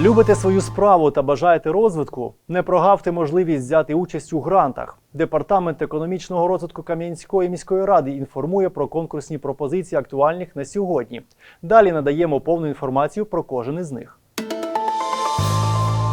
Любите свою справу та бажаєте розвитку? Не прогавте можливість взяти участь у грантах. Департамент економічного розвитку Кам'янської міської ради інформує про конкурсні пропозиції актуальних на сьогодні. Далі надаємо повну інформацію про кожен із них.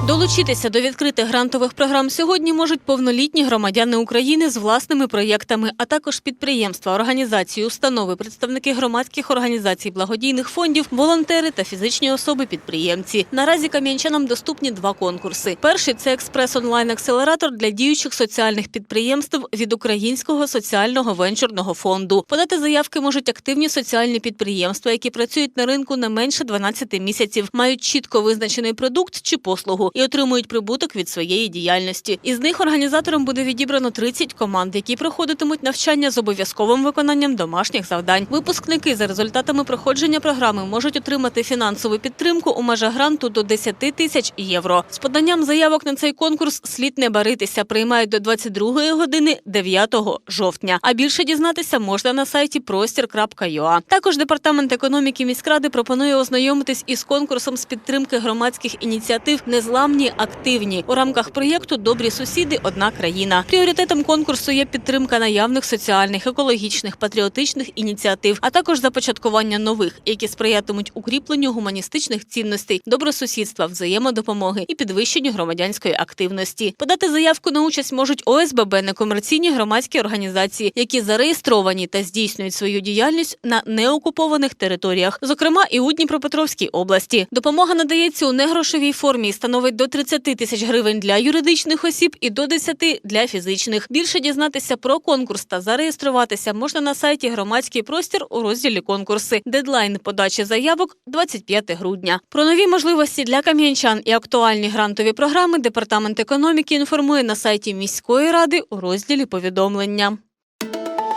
Долучитися до відкритих грантових програм сьогодні можуть повнолітні громадяни України з власними проєктами, а також підприємства, організації, установи, представники громадських організацій, благодійних фондів, волонтери та фізичні особи-підприємці. Наразі кам'янчанам доступні два конкурси. Перший це експрес-онлайн-акселератор для діючих соціальних підприємств від Українського соціального венчурного фонду. Подати заявки можуть активні соціальні підприємства, які працюють на ринку не менше 12 місяців, мають чітко визначений продукт чи послугу і отримують прибуток від своєї діяльності. Із них організатором буде відібрано 30 команд, які проходитимуть навчання з обов'язковим виконанням домашніх завдань. Випускники за результатами проходження програми можуть отримати фінансову підтримку у межах гранту до 10 тисяч євро. З поданням заявок на цей конкурс слід не баритися. Приймають до 22 години 9 жовтня. А більше дізнатися можна на сайті простір.ua. Також департамент економіки міськради пропонує ознайомитись із конкурсом з підтримки громадських ініціатив Незламні активні у рамках проєкту Добрі сусіди одна країна. Пріоритетом конкурсу є підтримка наявних соціальних, екологічних, патріотичних ініціатив, а також започаткування нових, які сприятимуть укріпленню гуманістичних цінностей, добросусідства, взаємодопомоги і підвищенню громадянської активності. Подати заявку на участь можуть ОСББ, некомерційні громадські організації, які зареєстровані та здійснюють свою діяльність на неокупованих територіях, зокрема і у Дніпропетровській області. Допомога надається у негрошовій формі і становить до 30 тисяч гривень для юридичних осіб і до 10 для фізичних. Більше дізнатися про конкурс та зареєструватися можна на сайті Громадський простір у розділі конкурси. Дедлайн подачі заявок 25 грудня. Про нові можливості для кам'янчан і актуальні грантові програми департамент економіки інформує на сайті міської ради у розділі повідомлення.